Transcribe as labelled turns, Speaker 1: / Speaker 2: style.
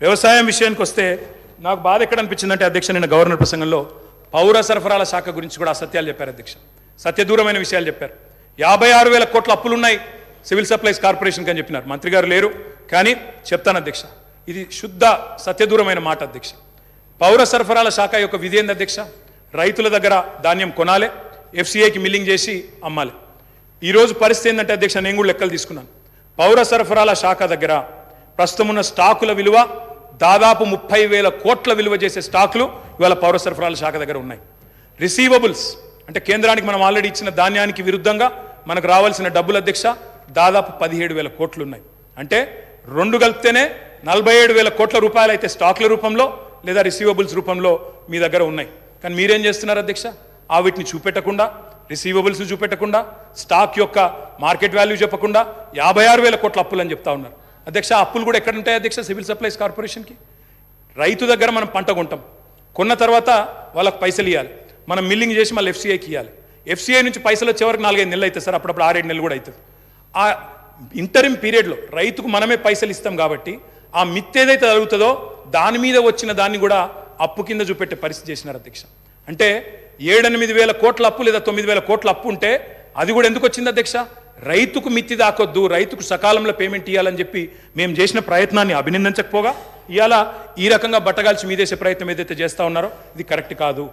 Speaker 1: వ్యవసాయం విషయానికి వస్తే నాకు బాధ ఎక్కడ అనిపించిందంటే అధ్యక్ష నిన్న గవర్నర్ ప్రసంగంలో పౌర సరఫరాల శాఖ గురించి కూడా అసత్యాలు చెప్పారు అధ్యక్ష. సత్యదూరమైన విషయాలు చెప్పారు. యాభై ఆరు వేల కోట్ల అప్పులున్నాయి సివిల్ సప్లైస్ కార్పొరేషన్కి అని చెప్పినారు. మంత్రి గారు లేరు కానీ చెప్తాను అధ్యక్ష. ఇది శుద్ధ సత్యదూరమైన మాట అధ్యక్ష. పౌర సరఫరాల శాఖ యొక్క విధి ఏంది అధ్యక్ష? రైతుల దగ్గర ధాన్యం కొనాలి ఎఫ్సీఐకి మిల్లింగ్ చేసి అమ్మాలి. ఈరోజు పరిస్థితి ఏంటంటే అధ్యక్ష నేను కూడా లెక్కలు తీసుకున్నాను. పౌర సరఫరాల శాఖ దగ్గర ప్రస్తుతం ఉన్న స్టాకుల విలువ దాదాపు ముప్పై వేల కోట్ల విలువ చేసే స్టాక్లు ఇవాళ పౌర సరఫరాల శాఖ దగ్గర ఉన్నాయి. రిసీవబుల్స్ అంటే కేంద్రానికి మనం ఆల్రెడీ ఇచ్చిన ధాన్యానికి విరుద్ధంగా మనకు రావాల్సిన డబ్బుల అధ్యక్ష దాదాపు పదిహేడు వేల కోట్లు ఉన్నాయి. అంటే రెండు కలిపితేనే నలభై ఏడు వేల కోట్ల రూపాయలు అయితే స్టాక్ల రూపంలో లేదా రిసీవబుల్స్ రూపంలో మీ దగ్గర ఉన్నాయి. కానీ మీరేం చేస్తున్నారు అధ్యక్ష? ఆ వీటిని చూపెట్టకుండా రిసీవబుల్స్ చూపెట్టకుండా స్టాక్ యొక్క మార్కెట్ వాల్యూ చెప్పకుండా యాభై ఆరు వేల కోట్ల అప్పులు అని చెప్తా ఉన్నారు. అధ్యక్ష అప్పులు కూడా ఎక్కడ ఉంటాయి అధ్యక్ష సివిల్ సప్లైస్ కార్పొరేషన్కి? రైతు దగ్గర మనం పంట కొంటాం. కొన్న తర్వాత వాళ్ళకి పైసలు ఇవ్వాలి మనం మిల్లింగ్ చేసి మళ్ళీ ఎఫ్సీఐకి ఇవ్వాలి ఎఫ్సీఐ నుంచి పైసలు వచ్చే వరకు నాలుగైదు నెలలు అవుతుంది సార్. అప్పుడప్పుడు ఆరేడు నెలలు కూడా అవుతుంది. ఆ ఇంటరిమ్ పీరియడ్లో రైతుకు మనమే పైసలు ఇస్తాం కాబట్టి ఆ మిత్తేదైతే ఏదైతే జరుగుతుందో దాని మీద వచ్చిన దాన్ని కూడా అప్పు కింద చూపెట్టే పరిస్థితి చేసినారు అధ్యక్ష. అంటే ఏడెనిమిది వేల కోట్ల అప్పు లేదా తొమ్మిది వేల కోట్ల అప్పు ఉంటే అది కూడా ఎందుకు వచ్చింది అధ్యక్ష? రైతుకు మిత్తి దాకొద్దు రైతుకు సకాలంలో పేమెంట్ ఇవ్వాలని చెప్పి మేము చేసిన ప్రయత్నాన్ని అభినందించకపోగా ఇవాళ ఈ రకంగా బట్టగాల్చి మీదేసే ప్రయత్నం ఏదైతే చేస్తా ఉన్నారో ఇది కరెక్ట్ కాదు.